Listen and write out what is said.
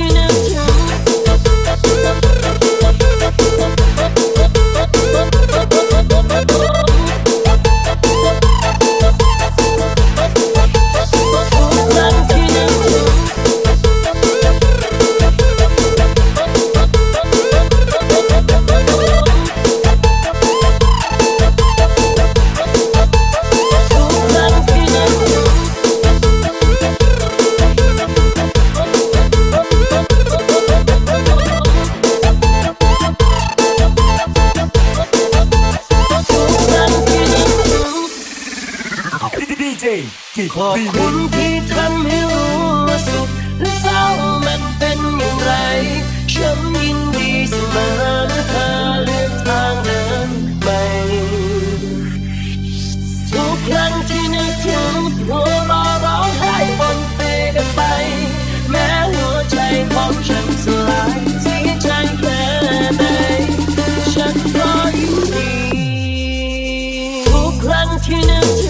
ที่นึ ถึงกี่ขอบคุณที่ทำให้รู้ว่าสุขและเศร้ามันเป็นอย่างไร ฉันยินดีเสมอหาเลือกทางเดินใหม่ทุกครั้งที่นึกถึงหัวเราร้องไห้บนเปกันไป แม้หัวใจของฉันสลายเสียใจแค่ไหนฉันก็ยินดีทุกครั้งที่นึกถึง